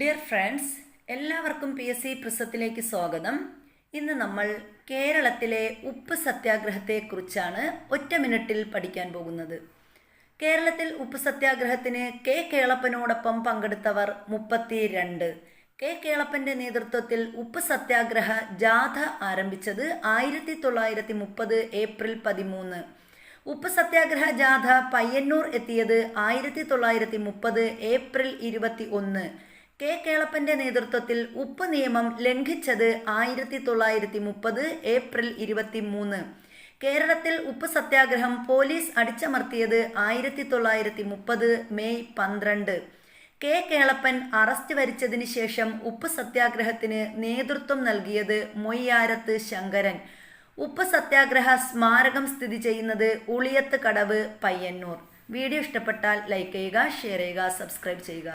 Dear friends എല്ലാവർക്കും P S C പ്രസത്തിലേക്ക് സ്വാഗതം. ഇന്ന് നമ്മൾ കേരളത്തിലെ ഉപ്പ് സത്യാഗ്രഹത്തെക്കുറിച്ചാണ് ഒറ്റ മിനിറ്റിൽ പഠിക്കാൻ പോകുന്നത്. കേരളത്തിൽ ഉപ്പ് സത്യാഗ്രഹത്തിന് കെ കേളപ്പനോടൊപ്പം പങ്കെടുത്തവർ മുപ്പത്തി രണ്ട് കെ കേളപ്പന്റെ നേതൃത്വത്തിൽ ഉപ്പ് സത്യാഗ്രഹ ജാഥ ആരംഭിച്ചത് ആയിരത്തി തൊള്ളായിരത്തി മുപ്പത് ഏപ്രിൽ പതിമൂന്ന്. ഉപ്പ് സത്യാഗ്രഹ ജാഥ പയ്യന്നൂർ എത്തിയത് ആയിരത്തി തൊള്ളായിരത്തി മുപ്പത് ഏപ്രിൽ ഇരുപത്തി ഒന്ന് കെ കേളപ്പന്റെ നേതൃത്വത്തിൽ ഉപ്പ് നിയമം ലംഘിച്ചത് ആയിരത്തി തൊള്ളായിരത്തി മുപ്പത് ഏപ്രിൽ ഇരുപത്തി മൂന്ന് കേരളത്തിൽ ഉപ്പ് സത്യാഗ്രഹം പോലീസ് അടിച്ചമർത്തിയത് ആയിരത്തി തൊള്ളായിരത്തി മുപ്പത് മെയ് പന്ത്രണ്ട്. കെ കേളപ്പൻ അറസ്റ്റ് വരിച്ചതിന് ശേഷം ഉപ്പ് സത്യാഗ്രഹത്തിന് നേതൃത്വം നൽകിയത് മൊയ്യാരത്ത് ശങ്കരൻ. ഉപ്പ് സത്യാഗ്രഹ സ്മാരകം സ്ഥിതി ചെയ്യുന്നത് ഉളിയത്ത് കടവ് പയ്യന്നൂർ. വീഡിയോ ഇഷ്ടപ്പെട്ടാൽ ലൈക്ക് ചെയ്യുക ഷെയർ ചെയ്യുക സബ്സ്ക്രൈബ് ചെയ്യുക.